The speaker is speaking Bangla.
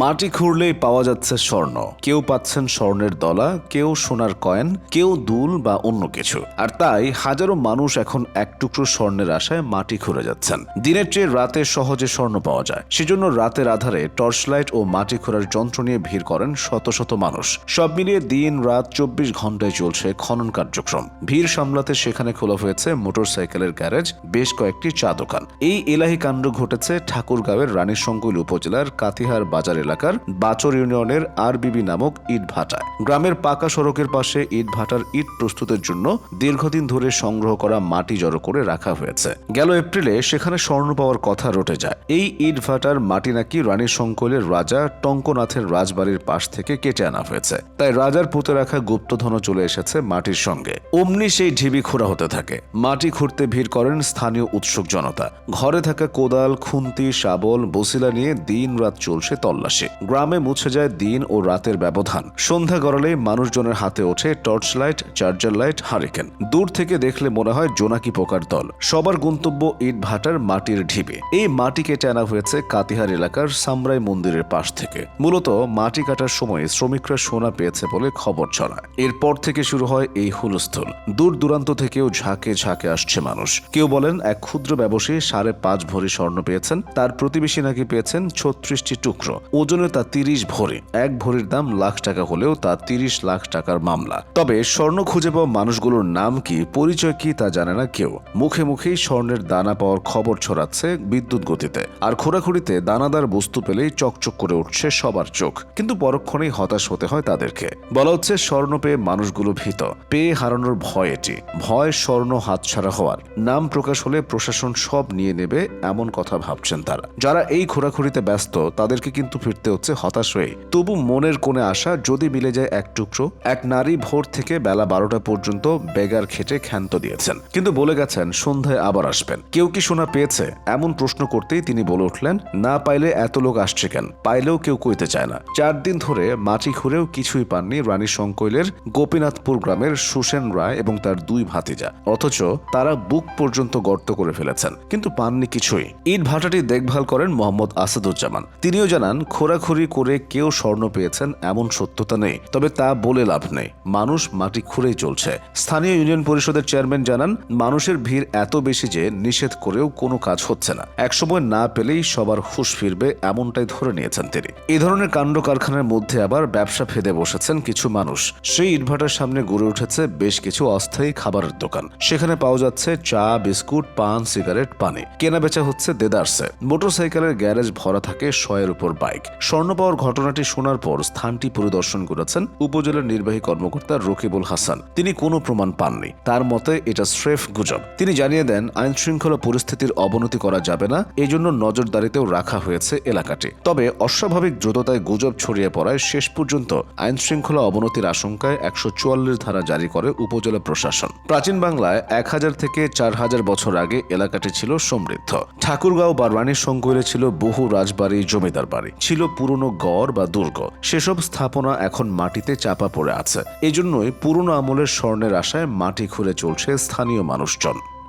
মাটি খুঁড়লেই পাওয়া যাচ্ছে স্বর্ণ। কেউ পাচ্ছেন স্বর্ণের দলা, কেউ সোনার কয়েন, কেউ দুল বা অন্য কিছু। আর তাই হাজারো মানুষ এখন এক টুকরো স্বর্ণের আশায় মাটি খুঁড়ে যাচ্ছেন। দিনের চেয়ে রাতে সহজে স্বর্ণ পাওয়া যায়। সেজন্য রাতের আধারে টর্চ লাইট ও মাটি খোঁড়ার যন্ত্র নিয়ে ভিড় করেন শত শত মানুষ। সব মিলিয়ে দিন রাত চব্বিশ ঘন্টায় চলছে খনন কার্যক্রম। ভিড় সামলাতে সেখানে খোলা হয়েছে মোটরসাইকেলের গ্যারেজ, বেশ কয়েকটি চা দোকান। এই এলাহি কাণ্ড ঘটেছে ঠাকুরগাঁওয়ের রানীশঙ্কুল উপজেলার কাতিহার বাজার এলাকার বাচর ইউনিয়নের আরবিবি নামক ইট ভাটায় গ্রামের পাকা সড়কের পাশে ইট ভাটার ইট প্রস্তুতের জন্য দীর্ঘদিন ধরে সংগ্রহ করা মাটি জড়ো করে রাখা হয়েছে। গেল এপ্রিলে সেখানে স্বর্ণ পাওয়ার কথা রটে যায়। এই ইট ভাটার মাটি নাকি রানী শঙ্কলের রাজা টঙ্কনাথের রাজবাড়ির পাশ থেকে কেটে আনা হয়েছে। তাই রাজার পুঁতে রাখা গুপ্তধনও চলে এসেছে মাটির সঙ্গে। অমনি সেই ঢিবি খোঁড়া হতে থাকে। মাটি খুঁড়তে ভিড় করেন স্থানীয় উৎসুক জনতা। ঘরে থাকা কোদাল, খুন্তি, শাবল, বসিলা নিয়ে দিন রাত চলছে তল্লাশি। গ্রামে মুছে যায় দিন ও রাতের ব্যবধান। সন্ধ্যা গড়ালে মানুষজনের হাতে ওঠে torch light, charger light, hurricane. দূর থেকে দেখলে মনে হয় জোনাকি পোকার দল। সবার গন্তব্য ইট ভাটার মাটির ঢিবে এই মাটি কেটে আনা হয়েছে কাতিহার এলাকার সামরাই মন্দিরের পাশ থেকে। মূলত মাটি কাটার সময় শ্রমিকরা সোনা পেয়েছে বলে খবর ছড়ায়। এরপর থেকে শুরু হয় এই হুলস্থল। দূর দূরান্ত থেকেও ঝাঁকে ঝাঁকে আসছে মানুষ। কেউ বলেন এক ক্ষুদ্র ব্যবসায়ী সাড়ে পাঁচ ভরি স্বর্ণ পেয়েছেন। তার প্রতিবেশী নাকি পেয়েছেন ছত্রিশটি টুকরো। ওজনে তা তিরিশ ভরি। এক ভরির দাম লাখ টাকা হলেও তা তিরিশ লাখ টাকার মামলা। তবে স্বর্ণ খুঁজে পাওয়া মানুষগুলোর নাম কি, পরিচয় কি তা জানে না কেউ। মুখে মুখেই স্বর্ণের দানা পাওয়ার খবর ছড়াচ্ছে বিদ্যুৎ গতিতে। আর খোঁড়াখুড়িতে দানাদার বস্তু পেলেই চকচক করে উঠছে সবার চোখ। কিন্তু পরক্ষণেই হতাশ হতে হয় তাদেরকে। বলা হচ্ছে স্বর্ণ পেয়ে মানুষগুলো ভীত। পেয়ে হারানোর ভয় এটি। ভয় স্বর্ণ হাতছাড়া হওয়ার। নাম প্রকাশ হলে প্রশাসন সব নিয়ে নেবে, এমন কথা ভাবছেন তারা। যারা এই খোঁড়াখুড়িতে ব্যস্ত, তাদেরকে কিন্তু ফিরতে হচ্ছে হতাশ হয়ে। তবু মনের কোণে আসা যদি মিলে যায় এক টুকরো, এক নারী ভোর থেকে বেলা বারোটা পর্যন্ত বেগার খেটে ক্ষান্ত দিয়েছেন। কিন্তু বলে গেছেন, সন্ধ্যায় আবার আসবেন। কেউ কি শোনা পেয়েছে? এমন প্রশ্ন করতেই তিনি বলে উঠলেন, না পাইলে এত লোক আসছে কেন? পাইলেও কেউ কইতে চায় না। চার দিন ধরে মাটি খুঁড়েও কিছুই পাননি রানী শঙ্কৈলের গোপীনাথপুর গ্রামের সুসেন রায় এবং তার দুই ভাতিজা। অথচ তারা বুক পর্যন্ত গর্ত করে ফেলেছেন, কিন্তু পাননি কিছুই। ইট ভাটাটি দেখভাল করেন মোহাম্মদ আসাদুজ্জামান। তিনিও জানান খোরাখুরি করে কেউ স্বর্ণ পেয়েছেন এমন সত্যতা নেই, তবে তা বলে লাভ নেই। মানুষ মাটি খুঁড়েই চলছে। স্থানীয় ইউনিয়ন পরিষদের চেয়ারম্যান জানান, মানুষের ভিড় এত বেশি যে নিষেধ করেও কোনো কাজ হচ্ছে না। একসময় না পেলেই সবার হুশ ফিরবে এমনটাই ধরে নিয়েছেন তিনি। এ ধরনের কাণ্ড কারখানার মধ্যে আবার ব্যবসা ফেদে বসেছেন কিছু মানুষ। সেই ইটভাটার সামনে গড়ে উঠেছে বেশ কিছু অস্থায়ী খাবারের দোকান। সেখানে পাওয়া যাচ্ছে চা, বিস্কুট, পান, সিগারেট, পানি। কেনা বেচা হচ্ছে দেদারসে। মোটরসাইকেলের গ্যারেজ ভরা থাকে শয়ের উপর বাইক। স্বর্ণ পাওয়ার ঘটনাটি শোনার পর স্থানটি পরিদর্শন করেছেন উপজেলার নির্বাহী কর্মকর্তা রকিবুল হাসান। তিনি কোনো প্রমাণ পাননি। তার মতে, এটা স্রেফ গুজব। তিনি জানিয়ে দেন আইন শৃঙ্খলা পরিস্থিতির অবনতি করা যাবে না এই জন্য নজরদারিতেও রাখা হয়েছে এলাকাটি। তবে অস্বাভাবিক দ্রুততায় গুজব ছড়িয়ে পড়ায় শেষ পর্যন্ত আইন শৃঙ্খলা অবনতির আশঙ্কায় একশো চুয়াল্লিশ ধারা জারি করে উপজেলা প্রশাসন। প্রাচীন বাংলায় এক হাজার থেকে চার হাজার বছর আগে এলাকাটি ছিল সমৃদ্ধ। ঠাকুরগাঁও বা শঙ্করে ছিল বহু রাজবাড়ি, জমিদার বাড়ি। ছিল পুরনো গড় বা দুর্গ। সেসব স্থাপনা এখন মাটিতে চাপা পড়ে আছে। এজন্যই পুরনো আমলের স্বর্ণের আশায় মাটি খুঁড়ে চলছে স্থানীয় মানুষজন।